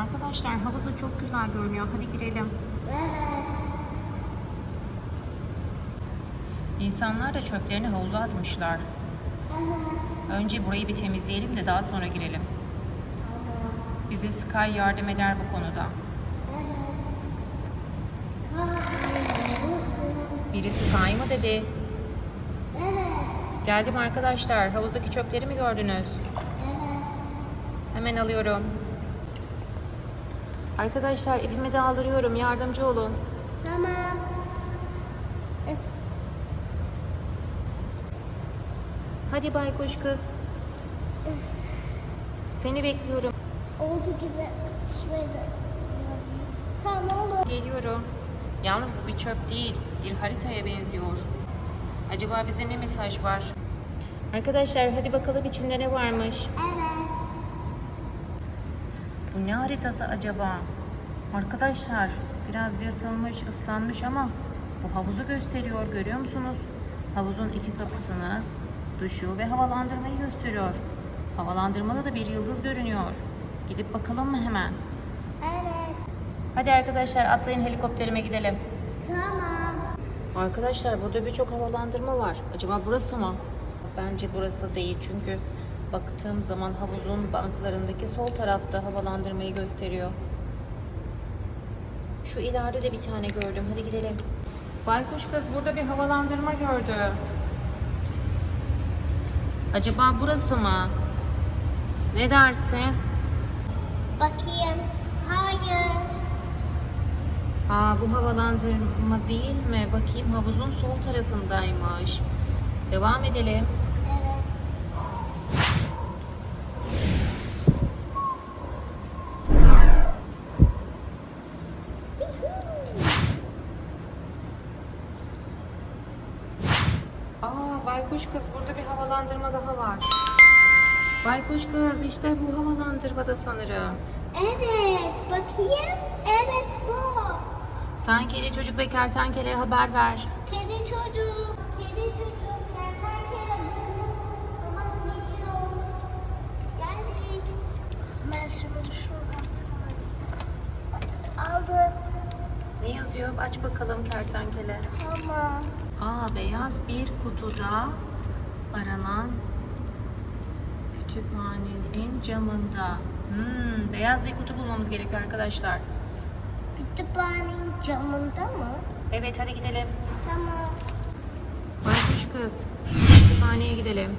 Arkadaşlar havuzu çok güzel görünüyor. Hadi girelim. Evet. İnsanlar da çöplerini havuza atmışlar. Evet. Önce burayı bir temizleyelim de daha sonra girelim. Tamam. Bize Sky yardım eder bu konuda. Evet. Sky. Biri Sky mı dedi? Evet. Geldim arkadaşlar. Havuzdaki çöpleri mi gördünüz? Evet. Hemen alıyorum. Arkadaşlar ipimi de aldırıyorum. Yardımcı olun. Tamam. Hadi baykuş kız. Seni bekliyorum. Oldu gibi şurada. Tamam olur. Geliyorum. Yalnız bu bir çöp değil. Bir haritaya benziyor. Acaba bize ne mesaj var? Arkadaşlar hadi bakalım içinde ne varmış. Evet. Bu ne haritası acaba? Arkadaşlar biraz yırtılmış, ıslanmış ama bu havuzu gösteriyor. Görüyor musunuz? Havuzun iki kapısını, duşu ve havalandırmayı gösteriyor. Havalandırmada da bir yıldız görünüyor. Gidip bakalım mı hemen? Evet. Hadi arkadaşlar atlayın helikopterime gidelim. Tamam. Arkadaşlar burada birçok havalandırma var. Acaba burası mı? Bence burası değil çünkü baktığım zaman havuzun banklarındaki sol tarafta havalandırmayı gösteriyor. Şu ileride de bir tane gördüm. Hadi gidelim. Baykuş kız burada bir havalandırma gördü. Acaba burası mı? Ne dersin? Bakayım. Hayır. Aa bu havalandırma değil mi? Bakayım havuzun sol tarafındaymış. Devam edelim. Evet. Aa baykuş kız burada bir havalandırma daha var. Baykuş kız işte bu havalandırmada sanırım. Evet. Bakayım. Evet bu. Sen kedi çocuk ve kertenkeleye haber ver. Kedi çocuk. Kedi çocuk. Kertenkele bu. Tamam geliyoruz. Geldik. Ben şimdi şuradan Aldım. Ne yazıyor? Aç bakalım kertenkele. Tamam. Aa beyaz bir kutuda aranan kütüphanenin camında. Hmm, beyaz bir kutu bulmamız gerekiyor arkadaşlar. Kütüphanenin camında mı? Evet hadi gidelim. Tamam. Baykuş kız. Kütüphaneye gidelim.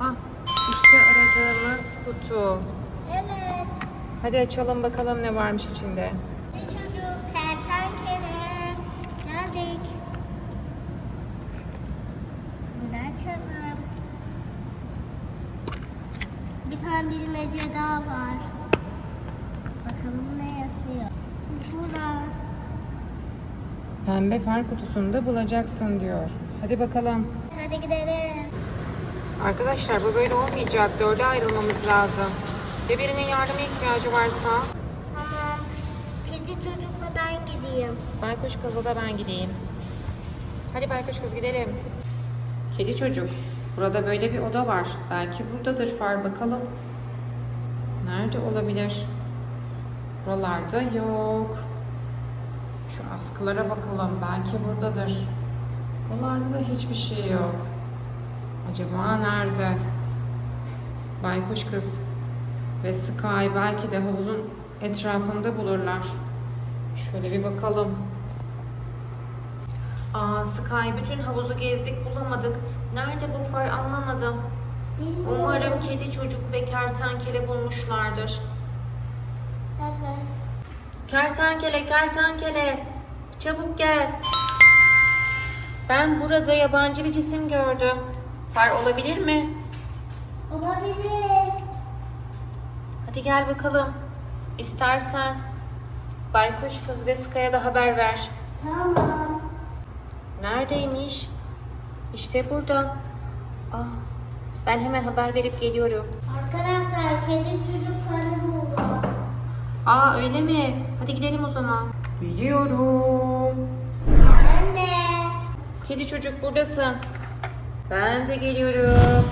Ah işte aradığımız kutu. Evet. Hadi açalım bakalım ne varmış içinde. Kedi çocuk. Kertenkele. Geldik. Şimdi açalım. Bir tane bilmece daha var. Bakalım ne yazıyor. Burada. Pembe far kutusunda bulacaksın diyor. Hadi bakalım. Hadi gidelim. Arkadaşlar bu böyle olmayacak. Dörde ayrılmamız lazım. Ve birinin yardıma ihtiyacı varsa Tamam. Kedi çocukla ben gideyim. Baykuş kızla da ben gideyim. Hadi baykuş kız gidelim. Kedi çocuk. Burada böyle bir oda var. Belki buradadır far bakalım. Nerede olabilir? Buralarda yok. Şu askılara bakalım. Belki buradadır. Buralarda da hiçbir şey yok. Acaba nerede? Baykuş kız ve Sky belki de havuzun etrafında bulurlar. Şöyle bir bakalım. Aa Sky bütün havuzu gezdik bulamadık. Nerede bu far anlamadım. Bilmiyorum. Umarım kedi çocuk ve kertenkele bulmuşlardır. Evet. Kertenkele, kertenkele. Çabuk gel. Ben burada yabancı bir cisim gördüm. Far olabilir mi? Olabilir. Hadi gel bakalım. İstersen Baykuş kız ve Sky'a da haber ver. Tamam. Neredeymiş? İşte burada. Ah, ben hemen haber verip geliyorum. Arkadaşlar kedi çocuk karı buldu. Aa öyle mi? Hadi gidelim o zaman. Geliyorum. Ben de. Kedi çocuk buradasın. Ben de geliyorum.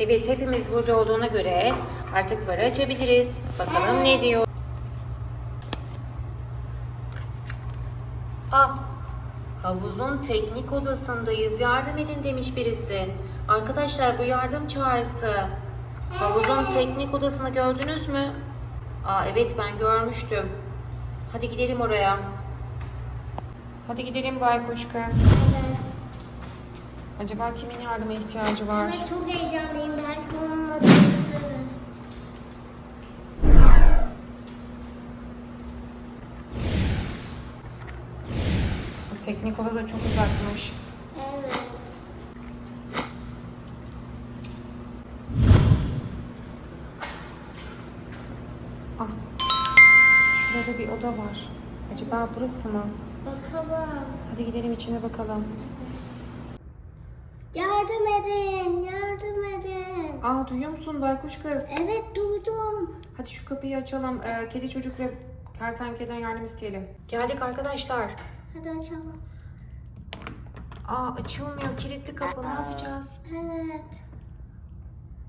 Evet hepimiz burada olduğuna göre artık farı açabiliriz. Bakalım ne diyor. Ah, havuzun teknik odasındayız. Yardım edin demiş birisi. Arkadaşlar bu yardım çağrısı. Havuzun teknik odasını gördünüz mü? Aa evet ben görmüştüm. Hadi gidelim oraya. Hadi gidelim baykuş kız. Acaba kimin yardıma ihtiyacı var? Evet çok heyecanlıyım. Belki onunla tanışırız. Teknik oda da çok uzakmış. Evet. Ah. Şurada bir oda var. Acaba burası mı? Bakalım. Hadi gidelim içine bakalım. Yardım edin. Yardım edin. Aa duyuyor musun baykuş kız? Evet duydum. Hadi şu kapıyı açalım. Ee, kedi çocuk ve kertenkeleden yardım isteyelim. Geldik arkadaşlar. Hadi açalım. Aa açılmıyor. Kilitli kapı. Ne yapacağız? Evet.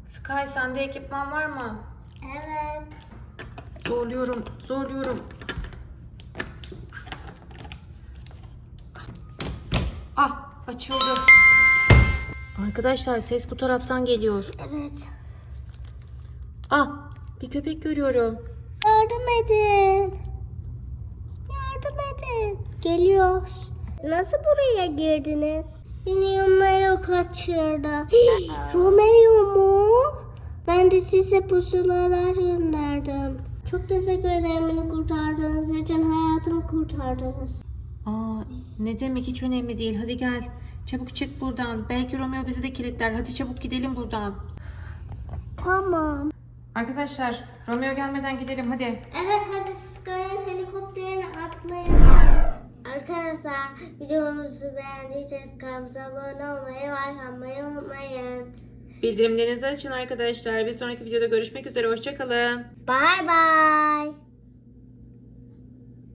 Sky sende ekipman var mı? Evet. Zorluyorum. Zorluyorum. Ah açıldı. Arkadaşlar ses bu taraftan geliyor. Evet. Ah bir köpek görüyorum. Yardım edin. Yardım edin. Geliyoruz. Nasıl buraya girdiniz? Beni Romeo kaçırdı. Romeo mu? Ben de size pusulalar gönderdim. Çok teşekkür ederim beni kurtardığınız için hayatımı kurtardınız. Aa ne demek hiç önemli değil. Hadi gel. Çabuk çık buradan. Belki Romeo bizi de kilitler. Hadi çabuk gidelim buradan. Tamam. Arkadaşlar Romeo gelmeden gidelim hadi. Evet hadi Sky'ın helikopterine atlayın. Arkadaşlar videomuzu beğendiyseniz kanalımıza abone olmayı, like atmayı unutmayın. Bildirimlerinizi açın arkadaşlar. Bir sonraki videoda görüşmek üzere. Hoşçakalın. Bye bye.